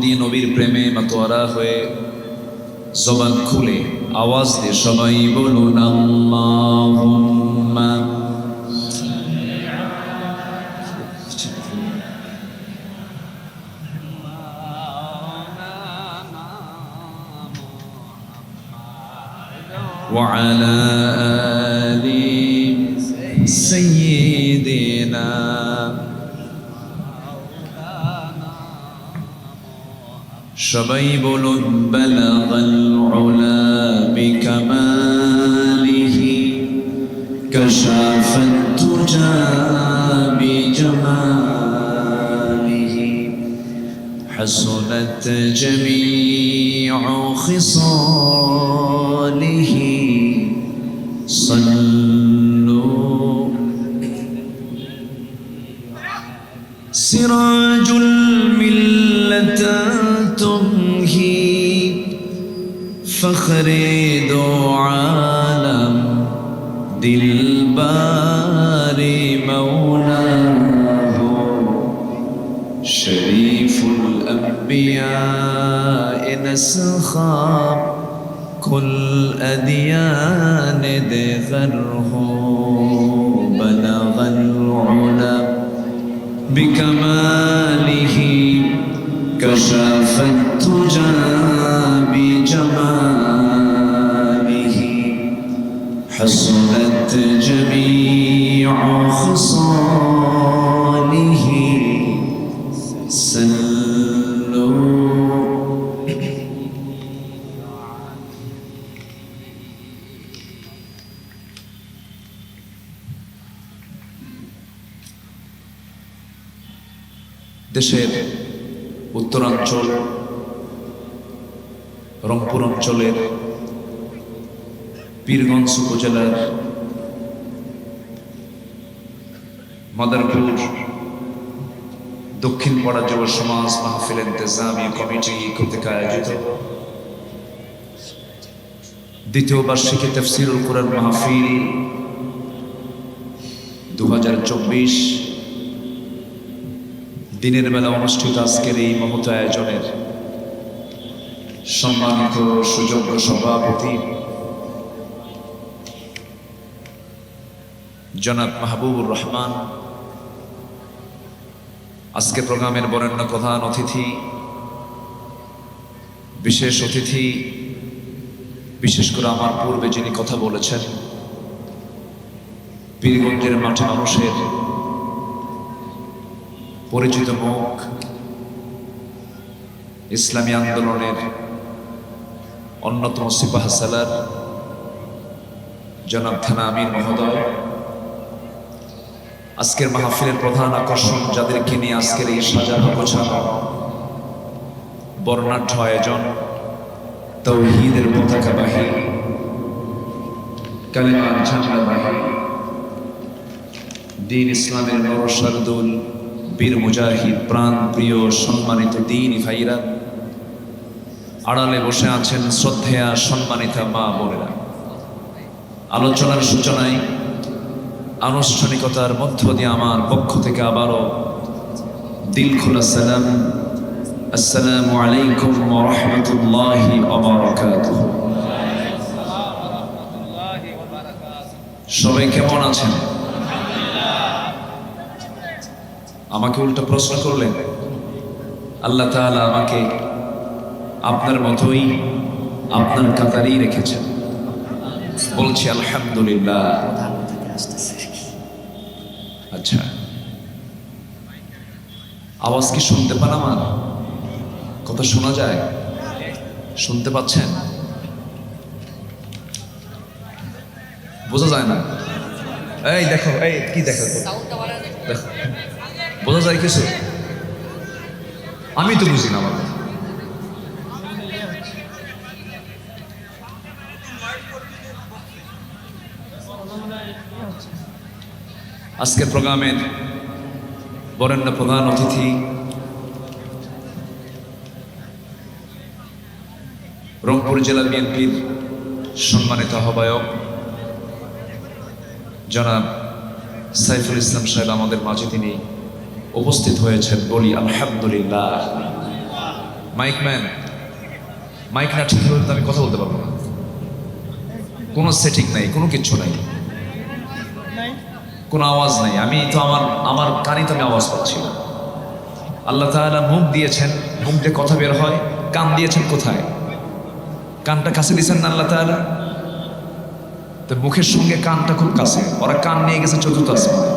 দিয়ে নবীর প্রেমে মাতোয়ারা হয়ে জবান খুলে আওয়াজ দিয়ে সবাই বলুন আল্লাহুম্মা وعلى آل سيدنا সবাই বলুন বালাগাল উলা বিকামালিহি কাশাফাত তুজা বিজামালিহি حسنت جميع خصاله صلوا سراج فخر دو عالم دلبار مولاه شريف الأنبياء نسخاب كل أديان دغره بلغ العلا بكماله كشف التجى بجماله حسنت جميع خصاله سلوا দেশের উত্তরাঞ্চল রংপুর অঞ্চলের পীরগঞ্জ উপজেলার মাদারপুর দক্ষিণ পাড়া যুব সমাজ মাহফিল ইন্তেজামি কমিটি কর্তৃক আয়োজিত দ্বিতীয় বার্ষিকী তফসিরুল কোরআন মাহফিল দু হাজার চব্বিশ দিনের বেলা অনুষ্ঠিত আজকের এই মহত আয়োজনের সম্মানিত সুযোগ্য সভাপতি, জনাব মাহবুবুর রহমান, আজকে প্রোগ্রামের বরেণ্য প্রধান অতিথি, বিশেষ অতিথি, বিশেষ করে আমার পূর্বে যিনি কথা বলেছেন, পীরগঞ্জের মাঠে মানুষের পরিচিত মুখ, ইসলামী আন্দোলনের অন্যতম সিপাহ সালার জনাব থানা আমির মহোদয়। আজকের মাহফিলের প্রধান আকর্ষণ যাদেরকে নিয়ে আজকের এই সাজানো গোছানো বর্ণাঢ্য আয়োজন, তৌহিদের পতাকা বাহির কালেমার ঝান্ডা বাহির দিন ইসলামের নরসারদুল, বীর মুজাহিদ প্রাণ প্রিয় সম্মানিত দিন ভাইরা। আড়ালে বসে আছেন শ্রদ্ধেয়া সম্মানিতা মা বোনেরা। আলোচনার সূচনায় আনুষ্ঠানিকতার মধ্য দিয়ে আমার পক্ষ থেকে আবারও দিল খোলা সালাম। আসসালামু আলাইকুম রাহমাতুল্লাহি সবাই কেমন আছেন? আমাকে উল্টো প্রশ্ন করলেন। আল্লাহ তাআলা আমাকে আপনার মতোই আপনার কাতারেই রেখেছেন। বলছি, আলহামদুলিল্লাহ। আচ্ছা। আওয়াজ কি শুনতে পান আমার? কথা শোনা যায়? শুনতে পাচ্ছেন? বোঝা যায় না? এই দেখো, এই কি দেখো? দেখো। বোঝা যায় কিছু? আমি তো বুঝি না আমার কথা। আজকের প্রোগ্রামের বরেণ্য প্রধান অতিথি রংপুর জেলা বিএনপির সম্মানিত আহ্বায়ক জনাব সাইফুল ইসলাম সাহেব, আমাদের মাঝে তিনি উপস্থিত হয়েছেন বলি, আলহামদুলিল্লাহ। মাইক ম্যান, মাইক না ঠিক হলে আমি কথা বলতে পারব না। কোনো সেটিং নাই, কোনো কিচ্ছু নাই। কোনো আওয়াজ নাই। আমি তো আমার আমার কানে তো আমি আওয়াজ পাচ্ছি না। আল্লাহ তাআলা মুখ দিয়েছেন মুখ দিয়ে কথা বের হয়। কান দিয়েছেন কোথায়? কানটা কাছে দিয়েছেন না আল্লাহ তাআলা? তো মুখের সঙ্গে কানটা খুব কাছে। ওরা কান নিয়ে গেছে চতুর্থ আসমানে?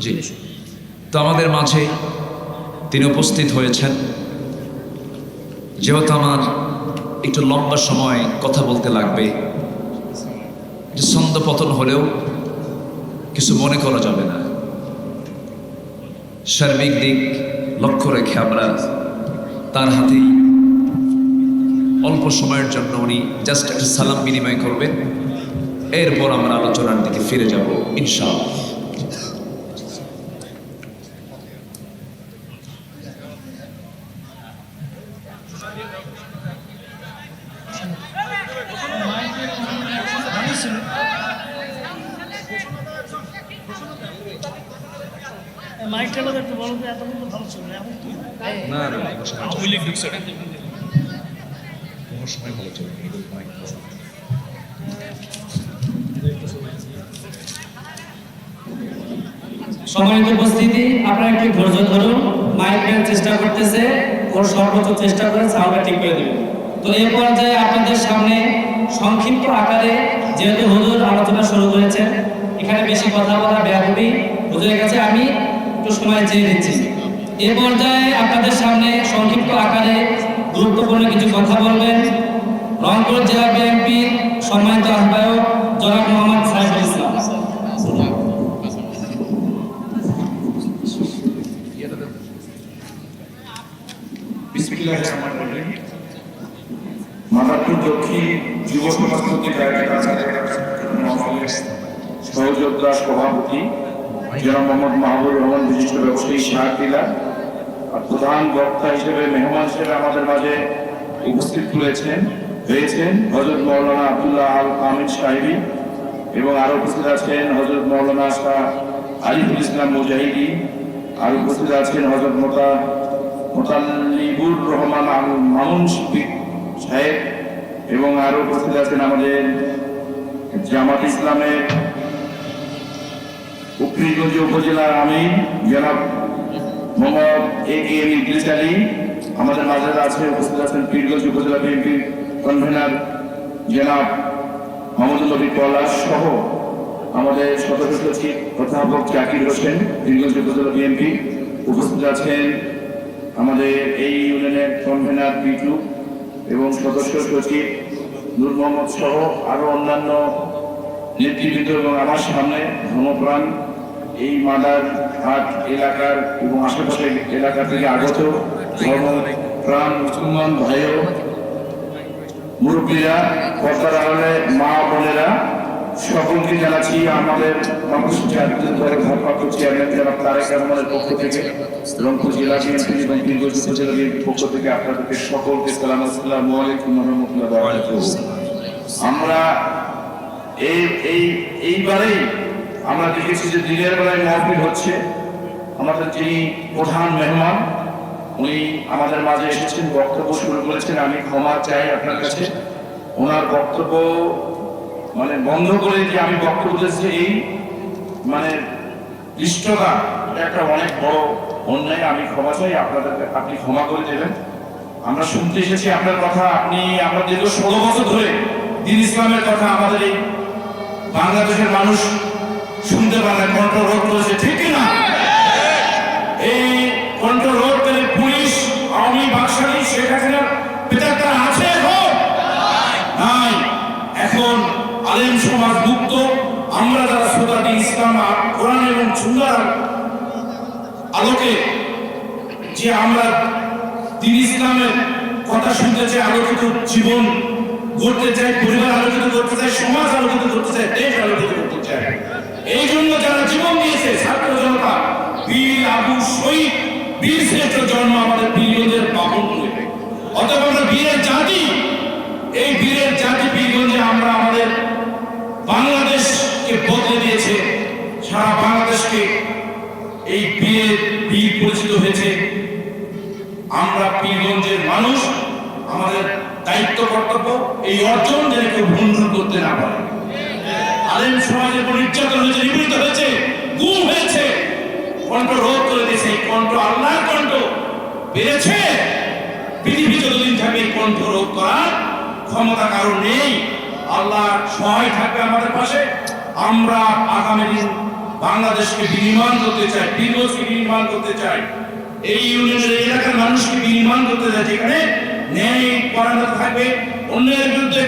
জি। তো আমাদের মাঝে তিনি উপস্থিত হয়েছেন। যেহেতু আমার একটু লম্বা সময় কথা বলতে লাগবে ছন্দ পতন হলেও কিছু মনে করা যাবে না। সার্বিক দিক লক্ষ্য রেখে আমরা তার হাতেই অল্প সময়ের জন্য উনি জাস্ট একটা সালাম বিনিময় করবেন। এরপর আমরা আলোচনার দিকে ফিরে যাব, ইনশাআল্লাহ। মাইকটা লোক একটু বলো এতক্ষণ তো ভালো ছিল এখন কি না না আওয়ামী লীগ ঢুকছে। কোনো সময় ভালো চলে সম্মানিত উপস্থিতি আপনারা একটু ধৈর্য ধরুন মাইক ম্যান চেষ্টা করতেছে ওর সর্বোচ্চ চেষ্টা করে সাউন্ডটা ঠিক করে দেবে তো এই পর্যায়ে আপনাদের সামনে সংক্ষিপ্ত আকারে যেহেতু হুজুর আলোচনা শুরু করেছেন এখানে বেশি কথা বলা ব্যাপী হুজুরের কাছে আমি সময় চেয়ে নিচ্ছি। এ পর্যায়ে আপনাদের সামনে সংক্ষিপ্ত আকারে গুরুত্বপূর্ণ কিছু কথা বলবেন। রংপুর জেলা বিএনপির সম্মানিত আহ্বায়ক জনাব মোহাম্মদ সাইফুল ইসলাম। সহযোদ্ধা সভাপতি জনাব মোহাম্মদ মাহবুব রহমান বিশিষ্ট ব্যবসায়ী শাহকিলা আর প্রধান বক্তা হিসেবে মেহমান হিসেবে আমাদের মাঝে উপস্থিত রয়েছেন রয়েছেন হজরত মৌলানা আবদুল্লাহ আল আমিদ সাহেবী এবং আরও উপস্থিত আছেন হজরত মৌলানা শাহ আলিফুল ইসলাম মুজাহিদি, আর উপস্থিত আছেন হজরত মোতা, মোতাল্লিবুর রহমান মামুন সাহেব এবং আরও উপস্থিত আছেন আমাদের জামাত ইসলামের উকরিগঞ্জ উপজেলার আমি, জনাব Mohammad A K M Idris Ali. আমাদের মাঝে আছে উপস্থিত আছেন পীরগঞ্জ উপজেলা বিএনপির কনভেনার জনাব মোহাম্মদ নবী পলাশ সহ আমাদের সদস্য সচিব অধ্যাপক জাকির হোসেন, পীরগঞ্জ উপজেলা বিএনপি। উপস্থিত আছেন আমাদের এই ইউনিয়নের কনভেনার পিটু এবং সদস্য সচিব নূর মোহাম্মদ সহ আরও অন্যান্য নেতৃবৃন্দ এবং আমার সামনে ধর্মপ্রাণ এই মাদার হাট এলাকার এবং আশেপাশের এলাকা থেকে আগত ধর্মপ্রাণ মুসলমান, ভাইও, মুরব্বীরা পর্দার আড়ালে মা, বোনেরা, সকলকে জানাচ্ছি আমাদের চেয়ারম্যান তারেক রহমানের পক্ষ থেকে, রংপুর জেলা বিএনপি এবং পক্ষ থেকে আপনাদেরকে সকলকে সালাম, আসসালামু আলাইকুম আমরা এই, এইবারেই আমরা দেখেছি যে দিনের বেলায় মহফিল হচ্ছে, আমাদের যিনি প্রধান মেহমান, উনি আমাদের মাঝে এসেছেন, বক্তব্য শুরু করেছেন, আমি ক্ষমা চাই আপনার কাছে। ওনার বক্তব্য মানে বন্ধ করে যে আমি বক্তব্য দিয়েছি, এই মানে দৃষ্টতা একটা অনেক বড় অন্যায়, আমি ক্ষমা চাই, আপনাদের, আপনি ক্ষমা করে দেবেন। আমরা শুনতে এসেছি আপনার কথা, আপনি, আমরা দীর্ঘ ষোলো বছর ধরে দিন ইসলামের কথা, আমাদের এই বাংলাদেশের মানুষ শুনতে পারে কণ্ঠ রোধ করেছে ঠিক না? এই কণ্ঠ রোধ করে পুলিশ, আওয়ামী বাকশালী, শেখ হাসিনার পেতারটা আছে এখন? আলেম সমাজ মুক্ত। আমরা যারা শ্রোতাটি ইসলাম কোরআন এবং সুন্দর আলোকে যে আমরা দিন ইসলামের কথা শুনতে চাই, আলোকিত জীবন গড়তে চাই, পরিবার আলোকিত করতে চাই, সমাজ আলোকিত করতে চাই দেশ আলোকিত করতে চাই এই জন্য যারা জীবন দিয়েছে ছাত্র জনতা। বীর আবু শহীদ, বীর শ্রেষ্ঠ জন্ম আমাদের বীরদের পাবন করে অতএব আমরা বীরের জাতি, এই বীরের জাতি বীরগঞ্জে আমরা আমাদের বাংলাদেশকে বদলে দিয়েছে। সারা বাংলাদেশকে এই বীরের বীর পরিচিত হয়েছে। আমরা পীরগঞ্জের মানুষ, আমাদের দায়িত্ব, কর্তব্য এই অর্জন যেন কেউ ভণ্ডুল করতে না পারে। আলেম সমাজের উপর নির্যাতন হয়েছে, নিপীড়িত হয়েছে। কণ্ঠ রোধ করে দিয়েছে, এই কণ্ঠ আল্লাহর কণ্ঠ। বেড়েছে। পৃথিবী যতদিন থাকবে এই কণ্ঠ রোধ করার ক্ষমতা কারণ নেই। আল্লাহ সহায় থাকবে আমাদের পাশে। আমরা আগামী দিন বাংলাদেশকে বিনির্মাণ করতে চাই বীরগঞ্জকে বিনির্মাণ করতে চাই। এই ইউনিয়নের এলাকার মানুষকে বিনির্মাণ করতে চাই, যেখানে ন্যায় পরায়ণতা থাকবে। অন্যের বিরুদ্ধে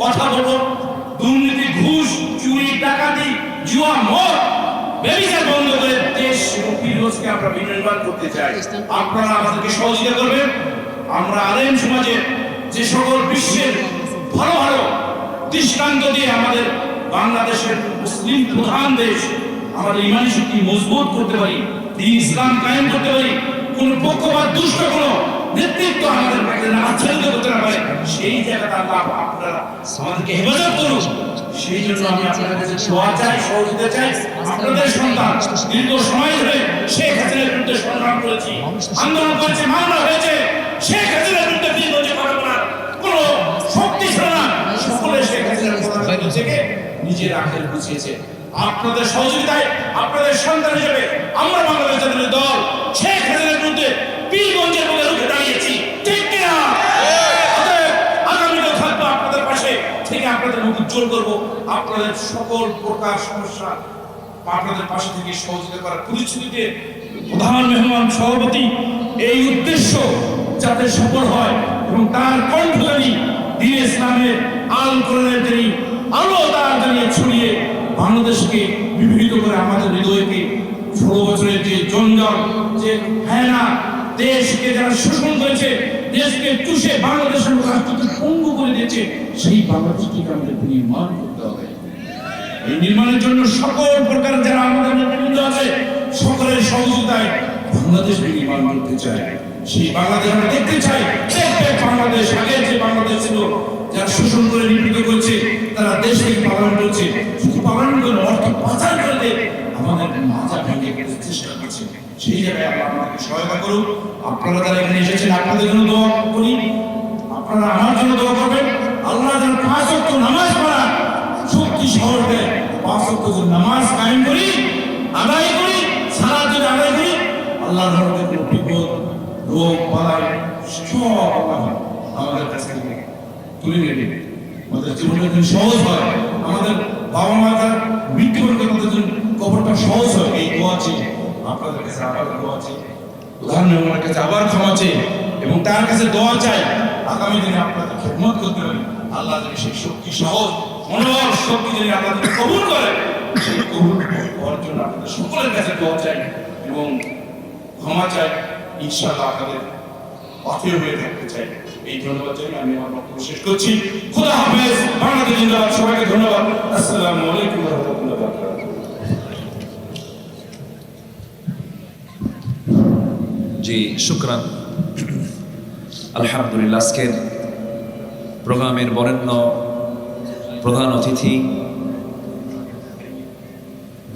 কথা বলব। দুর্নীতি, ঘুষ, চুরি, ডাকাতি, জুয়া, মদ ব্যবসার বন্ধ করে দেশ এবং বীরগঞ্জকে আমরা বিনির্মাণ করতে চাই। আপনারা আমাদেরকে সহযোগিতা করবেন। আমরা আলেম সমাজে যে সকল বিশ্বের ভালো ভালো দৃষ্টান্ত দিয়ে আমাদের বাংলাদেশের মুসলিম প্রধান দেশ, আমাদের ইমানি শক্তি মজবুত করতে পারি, দিন ইসলাম কায়েম করতে পারি, কোন পক্ষ বা দুষ্ট কোন নেতৃত্ব আমাদের কাছে না আচ্ছাদিত করতে সেই জায়গাটা আল্লাহ আপনারা হেফাজত করুন। সেই জন্য আমি আপনাদের কাছে চাই চাই। আপনাদের সন্তান দীর্ঘ সময় ধরে শেখ বিরুদ্ধে সংগ্রাম করেছি, আন্দোলন করেছে, মামলা হয়েছে। শেখ বিরুদ্ধে শক্তি না। সকলে শেখ থেকে নিজের আখের গুছিয়েছে। আপনাদের সহযোগিতায়, আপনাদের সন্তান হিসেবে আমরা বাংলাদেশ জাতীয় দল শেখ হাসিনার বিরুদ্ধে পীরগঞ্জের মধ্যে রুখে দাঁড়িয়েছি ঠিক কিনা অতএব আগামীতেও থাকব আপনাদের পাশে থেকে আপনাদের মুখ উজ্জ্বল করব। আপনাদের সকল প্রকার সমস্যা আপনাদের পাশে থেকে সহযোগিতা করার প্রতিশ্রুতিতে প্রধান মেহমান, সভাপতি, এই উদ্দেশ্য যাতে সফল হয় এবং তার কণ্ঠদানি দিন ইসলামের আল কোরআনের তিনি আলো জানিয়ে ছড়িয়ে বাংলাদেশকে বিভীত করে আমাদের হৃদয়কে ষোলো বছরের যে জঞ্জাল, যে হ্যাঁ না দেশকে যারা শোষণ করেছে দেশকে চুষে বাংলাদেশের রাষ্ট্রকে পঙ্গু করে দিয়েছে, সেই বাংলাদেশকে আমাদের নির্মাণ করতে হবে। এই নির্মাণের জন্য সকল প্রকার যারা আমাদের নেতৃবৃন্দ আছে, সকলের সহযোগিতায় বাংলাদেশ নির্মাণ করতে চাই সেই বাংলাদেশ আমরা দেখতে চাই দেখবে বাংলাদেশ, আগে যে বাংলাদেশ ছিল, যারা শোষণ করে নিপীড়িত করছে, তারা দেশকে পালন করছে। শুধু পালন করে অর্থ পাচার করে আমাদের মাথা ভেঙে চেষ্টা করছে। সেই জায়গায় আল্লাহ আমাদেরকে সহায়তা করুক আপনারা যারা এখানে এসেছেন, আপনাদের জন্য দোয়া করি। আপনারা আমার জন্য দোয়া করবেন। আল্লাহ যেন পাঁচ ওয়াক্ত নামাজ পড়া শক্তি শহর দেয় পাঁচ ওয়াক্ত নামাজ কায়েম করি, আদায় করি, সারা দিন আদায় করি। আল্লাহর রহমতে বিপদ, রোগ, বালাই সব আল্লাহ আমাদের কাছ তুলে নেবে আমাদের জীবনটা যেন সহজ হয়, আমাদের বাবা মাতার মৃত্যুবরণ করে আমাদের জন্য কবরটা সহজ হয়, এই দোয়া চেয়ে। আপনাদের কাছে আবার প্রধান মেহমানের কাছে আবার ক্ষমা চেয়ে এবং তার কাছে দোয়া চাই। আগামী দিনে আপনাদের খেদমত করতে পারি আল্লাহ সেই শক্তি সহজ শক্তি আপনাদের কবুল সেই কবুল জন্য আপনাদের সকলের কাছে দোয়া চাই এবং ক্ষমা চাই। ইনশাআল্লাহ আপনাদের হয়ে থাকতে চাই। এই ধন্যবাদ জানিয়ে আমি আমার বক্তব্য শেষ করছি। খোদা হাফেজ, বাংলাদেশ জিন্দাবাদ, সবাইকে ধন্যবাদ। আসসালামু আলাইকুম রহমতুল্লাহ জি শুক্রান। আলহামদুলিল্লাহ আজকের প্রোগ্রামের বরেণ্য প্রধান অতিথি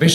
বেশ